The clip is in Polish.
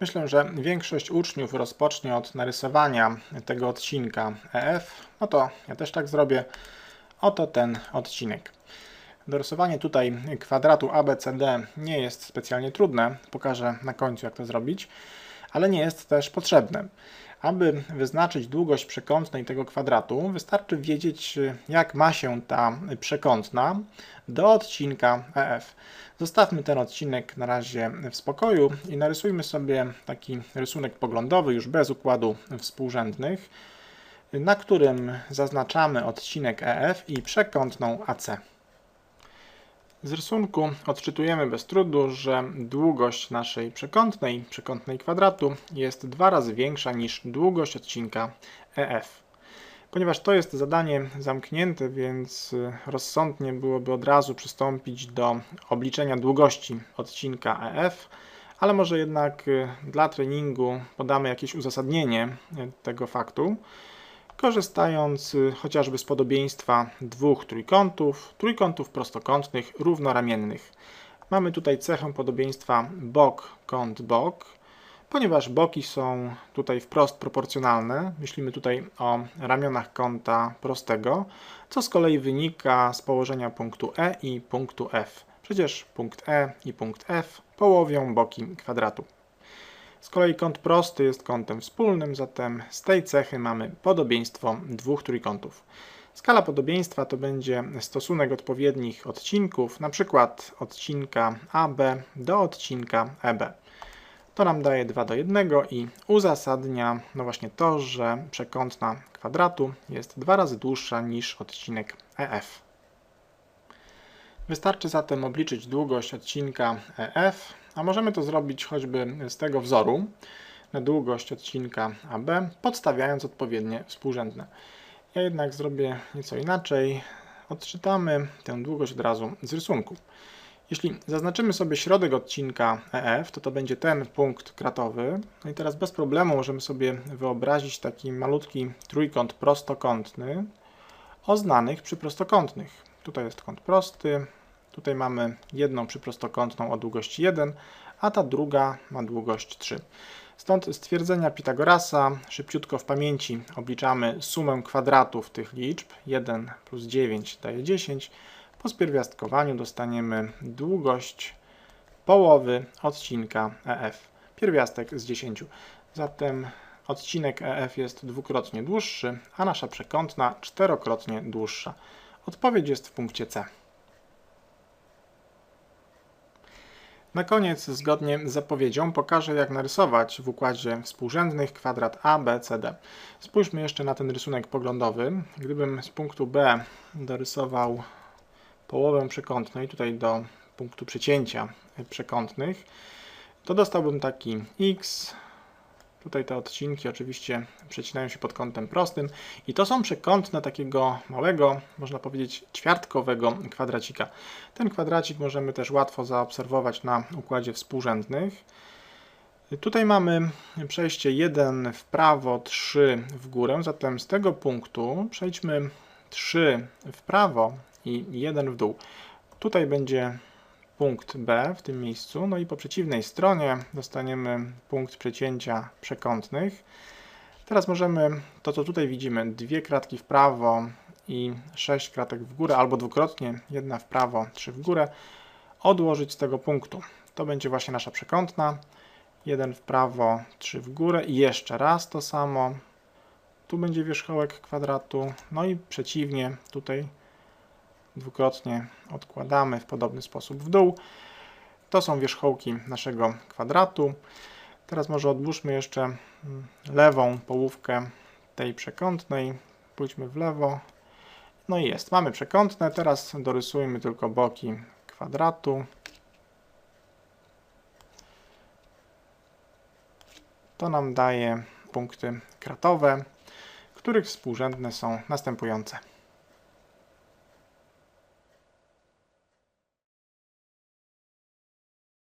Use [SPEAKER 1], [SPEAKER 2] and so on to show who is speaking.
[SPEAKER 1] Myślę, że większość uczniów rozpocznie od narysowania tego odcinka EF. No to ja też tak zrobię. Oto ten odcinek. Dorysowanie tutaj kwadratu ABCD nie jest specjalnie trudne. Pokażę na końcu, jak to zrobić, ale nie jest też potrzebne. Aby wyznaczyć długość przekątnej tego kwadratu, wystarczy wiedzieć, jak ma się ta przekątna do odcinka EF. Zostawmy ten odcinek na razie w spokoju i narysujmy sobie taki rysunek poglądowy, już bez układu współrzędnych, na którym zaznaczamy odcinek EF i przekątną AC. Z rysunku odczytujemy bez trudu, że długość naszej przekątnej, przekątnej kwadratu jest dwa razy większa niż długość odcinka EF. Ponieważ to jest zadanie zamknięte, więc rozsądnie byłoby od razu przystąpić do obliczenia długości odcinka EF, ale może jednak dla treningu podamy jakieś uzasadnienie tego faktu korzystając y, chociażby z podobieństwa dwóch trójkątów, trójkątów prostokątnych równoramiennych. Mamy tutaj cechę podobieństwa bok, kąt, bok. Ponieważ boki są tutaj wprost proporcjonalne, myślimy tutaj o ramionach kąta prostego, co z kolei wynika z położenia punktu E i punktu F. Przecież punkt E i punkt F połowią boki kwadratu. Z kolei kąt prosty jest kątem wspólnym, zatem z tej cechy mamy podobieństwo dwóch trójkątów. Skala podobieństwa to będzie stosunek odpowiednich odcinków, przykład odcinka AB do odcinka EB. To nam daje 2 do 1 i uzasadnia no właśnie to, że przekątna kwadratu jest dwa razy dłuższa niż odcinek EF. Wystarczy zatem obliczyć długość odcinka EF a możemy to zrobić choćby z tego wzoru na długość odcinka AB, podstawiając odpowiednie współrzędne. Ja jednak zrobię nieco inaczej. Odczytamy tę długość od razu z rysunku. Jeśli zaznaczymy sobie środek odcinka EF, to to będzie ten punkt kratowy. No i teraz bez problemu możemy sobie wyobrazić taki malutki trójkąt prostokątny o znanych przyprostokątnych. Tutaj jest kąt prosty, Tutaj mamy jedną przyprostokątną o długości 1, a ta druga ma długość 3. Stąd stwierdzenia Pitagorasa szybciutko w pamięci obliczamy sumę kwadratów tych liczb. 1 plus 9 daje 10. Po spierwiastkowaniu dostaniemy długość połowy odcinka EF. Pierwiastek z 10. Zatem odcinek EF jest dwukrotnie dłuższy, a nasza przekątna czterokrotnie dłuższa. Odpowiedź jest w punkcie C. Na koniec, zgodnie z zapowiedzią, pokażę jak narysować w układzie współrzędnych kwadrat A, B, C, D. Spójrzmy jeszcze na ten rysunek poglądowy. Gdybym z punktu B dorysował połowę przekątną i tutaj do punktu przecięcia przekątnych, to dostałbym taki x, Tutaj te odcinki oczywiście przecinają się pod kątem prostym i to są przekątne takiego małego, można powiedzieć ćwiartkowego kwadracika. Ten kwadracik możemy też łatwo zaobserwować na układzie współrzędnych. Tutaj mamy przejście 1 w prawo, 3 w górę, zatem z tego punktu przejdźmy 3 w prawo i 1 w dół. Tutaj będzie punkt B w tym miejscu, no i po przeciwnej stronie dostaniemy punkt przecięcia przekątnych. Teraz możemy to, co tutaj widzimy, dwie kratki w prawo i sześć kratek w górę, albo dwukrotnie, jedna w prawo, trzy w górę, odłożyć z tego punktu. To będzie właśnie nasza przekątna. Jeden w prawo, trzy w górę i jeszcze raz to samo. Tu będzie wierzchołek kwadratu, no i przeciwnie, tutaj dwukrotnie odkładamy w podobny sposób w dół. To są wierzchołki naszego kwadratu. Teraz może odłóżmy jeszcze mm, lewą połówkę tej przekątnej. Pójdźmy w lewo. No i jest. Mamy przekątne. Teraz dorysujmy tylko boki kwadratu. To nam daje punkty kratowe, których współrzędne są następujące.